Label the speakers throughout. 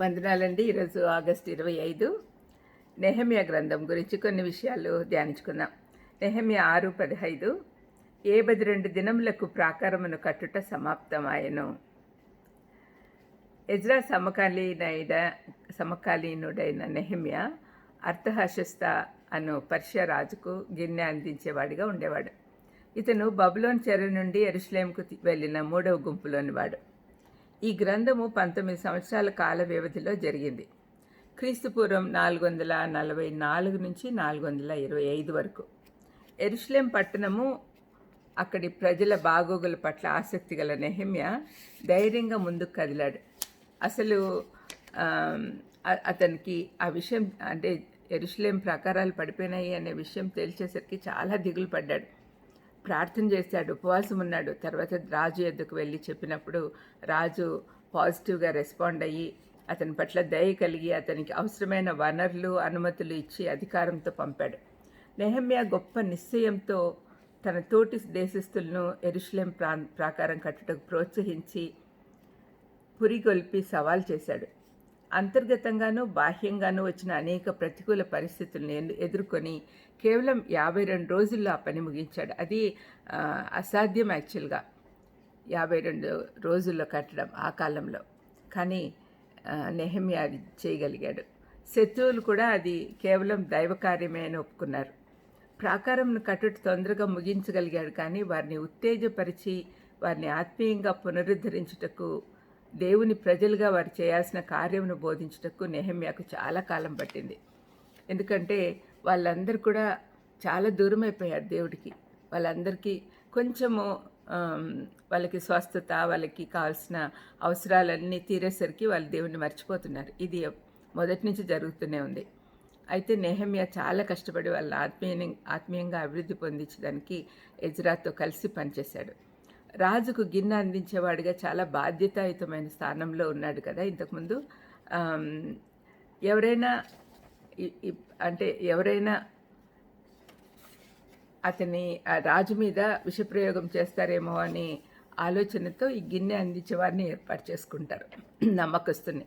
Speaker 1: వందనాలండి. ఈరోజు ఆగస్ట్ ఇరవై ఐదు. నెహమియా గ్రంథం గురించి కొన్ని విషయాలు ధ్యానించుకుందాం. నెహమియా ఆరు పదహైదు. ఏ పది రెండు దినములకు ప్రాకారమును కట్టుట సమాప్తమాయను. ఎజ్రా సమకాలీనైన సమకాలీనుడైన నెహమ్య అర్థహశస్త అను పర్షియా రాజుకు గిన్నె అందించేవాడిగా ఉండేవాడు. ఇతను బబులోన్ చెర నుండి ఎరుషలేంకు వెళ్ళిన మూడవ గుంపులోని వాడు. ఈ గ్రంథము పంతొమ్మిది సంవత్సరాల కాల వ్యవధిలో జరిగింది. క్రీస్తుపూర్వం నాలుగు వందల నలభై నాలుగు నుంచి నాలుగు వందల ఇరవై ఐదు వరకు. ఎరుషలేం పట్టణము అక్కడి ప్రజల బాగోగుల పట్ల ఆసక్తి గల నెహమ్య ధైర్యంగా ముందుకు కదిలాడు. అసలు అతనికి ఆ విషయం అంటే ఎరుషలేం ప్రకారాలు పడిపోయినాయి అనే విషయం తెలిసేసరికి చాలా దిగులు పడ్డాడు. ప్రార్థన చేశాడు ఉపవాసం ఉన్నాడు. తర్వాత రాజు ఎద్దుకు వెళ్ళి చెప్పినప్పుడు రాజు పాజిటివ్గా రెస్పాండ్ అయ్యి అతని పట్ల దయ కలిగి అతనికి అవసరమైన వనరులు అనుమతులు ఇచ్చి అధికారంతో పంపాడు. నెహమ్యా గొప్ప నిశ్చయంతో తన తోటి దేశస్థులను ఎరుషలేం ప్రా ప్రాకారం కట్టుటకు ప్రోత్సహించి పురిగొల్పి సవాల్ చేశాడు. అంతర్గతంగానూ బాహ్యంగానూ వచ్చిన అనేక ప్రతికూల పరిస్థితులను ఎదుర్కొని కేవలం యాభై రెండు రోజుల్లో ఆ పని ముగించాడు. అది అసాధ్యం యాక్చువల్గా. యాభై రెండు రోజుల్లో కట్టడం ఆ కాలంలో. కానీ నెహమ్యా అది చేయగలిగాడు. శత్రువులు కూడా అది కేవలం దైవ కార్యమే అని ఒప్పుకున్నారు. ప్రాకారంను కట్టుట తొందరగా ముగించగలిగాడు కానీ వారిని ఉత్తేజపరిచి వారిని ఆత్మీయంగా పునరుద్ధరించుటకు దేవుని ప్రజలుగా వారు చేయాల్సిన కార్యమును బోధించుటకు నెహమ్యాకు చాలా కాలం పట్టింది. ఎందుకంటే వాళ్ళందరూ కూడా చాలా దూరం అయిపోయారు దేవుడికి. వాళ్ళందరికీ కొంచెము వాళ్ళకి స్వస్థత వాళ్ళకి కావాల్సిన అవసరాలన్నీ తీరేసరికి వాళ్ళు దేవుణ్ణి మర్చిపోతున్నారు. ఇది మొదటి నుంచి జరుగుతూనే ఉంది. అయితే నెహమ్య చాలా కష్టపడి వాళ్ళ ఆత్మీయ ఆత్మీయంగా అభివృద్ధి పొందించడానికి ఎజ్రాతో కలిసి పనిచేశాడు. రాజుకు గిన్నె అందించేవాడిగా చాలా బాధ్యతాయుతమైన స్థానంలో ఉన్నాడు కదా ఇంతకుముందు. ఎవరైనా అంటే ఎవరైనా అతని రాజు మీద విషప్రయోగం చేస్తారేమో అని ఆలోచనతో ఈ గిన్నె అందించే వారిని ఏర్పాటు చేసుకుంటారు నమ్మకస్తుని.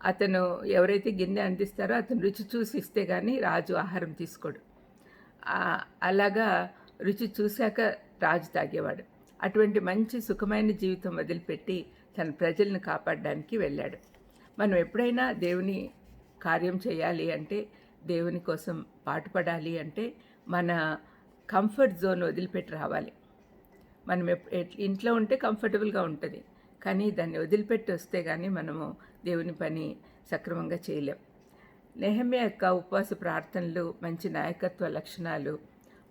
Speaker 1: అతను ఎవరైతే గిన్నె అందిస్తారో అతను రుచి చూసి ఇస్తే కానీ రాజు ఆహారం తీసుకోడు. అలాగా రుచి చూశాక రాజు తాగేవాడు. అటువంటి మంచి సుఖమైన జీవితం వదిలిపెట్టి తన ప్రజలను కాపాడడానికి వెళ్ళాడు. మనం ఎప్పుడైనా దేవుని కార్యం చేయాలి అంటే దేవుని కోసం పాటుపడాలి అంటే మన కంఫర్ట్ జోన్ వదిలిపెట్టి రావాలి. మనం ఇంట్లో ఉంటే కంఫర్టబుల్గా ఉంటుంది కానీ దాన్ని వదిలిపెట్టి వస్తే కానీ మనము దేవుని పని సక్రమంగా చేయలేం. నెహమ్య యొక్క ఉపవాస ప్రార్థనలు మంచి నాయకత్వ లక్షణాలు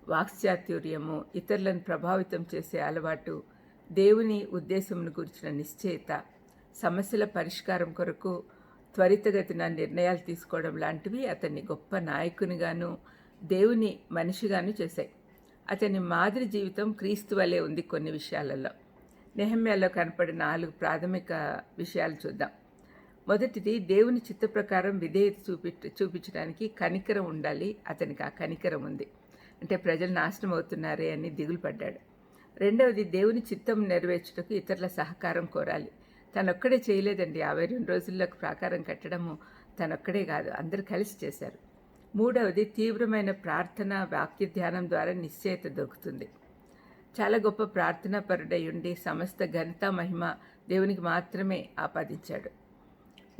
Speaker 1: వాక్చాతుర్యము ఇతరులను ప్రభావితం చేసే అలవాటు దేవుని ఉద్దేశమును గురించిన నిశ్చయత సమస్యల పరిష్కారం కొరకు త్వరితగతిన నిర్ణయాలు తీసుకోవడం లాంటివి అతన్ని గొప్ప నాయకునిగాను దేవుని మనిషిగాను చేశాయి. అతని మాదిరి జీవితం క్రీస్తు వలె ఉంది కొన్ని విషయాలలో. నెహమ్యాలో కనపడిన నాలుగు ప్రాథమిక విషయాలు చూద్దాం. మొదటిది దేవుని చిత్త ప్రకారం విధేయత చూపి చూపించడానికి కనికరం ఉండాలి. అతనికి ఆ కనికరం ఉంది. అంటే ప్రజలు నాశనం అవుతున్నారే అని దిగులు పడ్డాడు. రెండవది దేవుని చిత్తం నెరవేర్చుటకు ఇతరుల సహకారం కోరాలి. తనొక్కడే చేయలేదండి. యాభై రెండు రోజుల్లోకి ప్రాకారం కట్టడము తనొక్కడే కాదు అందరూ కలిసి చేశారు. మూడవది తీవ్రమైన ప్రార్థన వాక్య ధ్యానం ద్వారా నిశ్చయత దొరుకుతుంది. చాలా గొప్ప ప్రార్థనా పరుడై ఉండి సమస్త ఘనత మహిమ దేవునికి మాత్రమే ఆపాదించాడు.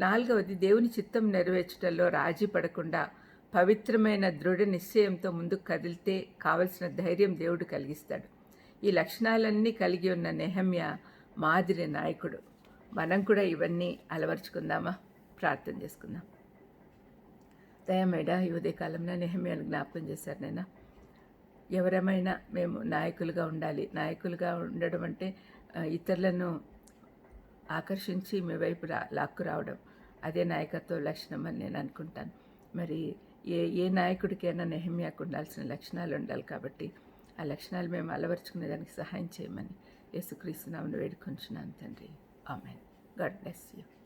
Speaker 1: నాలుగవది దేవుని చిత్తం నెరవేర్చడంలో రాజీ పడకుండా పవిత్రమైన దృఢ నిశ్చయంతో ముందుకు కదిలితే కావలసిన ధైర్యం దేవుడు కలిగిస్తాడు. ఈ లక్షణాలన్నీ కలిగి ఉన్న నెహమ్య మాదిరి నాయకుడు. మనం కూడా ఇవన్నీ అలవర్చుకుందామా? ప్రార్థన చేసుకుందాం. దయమేడా ఈ ఉదయకాలంలో నెహమ్యాను జ్ఞాపకం చేశారు నేను ఎవరమైనా మేము నాయకులుగా ఉండాలి. నాయకులుగా ఉండడం అంటే ఇతరులను ఆకర్షించి మీ వైపు రా లాక్కు రావడం అదే నాయకత్వ లక్షణం అని నేను అనుకుంటాను. మరి ఏ ఏ నాయకుడికైనా నెహమ్యాకు ఉండాల్సిన లక్షణాలు ఉండాలి కాబట్టి ఆ లక్షణాలు మేము అలవరుచుకునే దానికి సహాయం చేయమని యేసుక్రీస్తు నామను వేడుకొంచున్నాను తండ్రి. ఆమెన్. God bless you.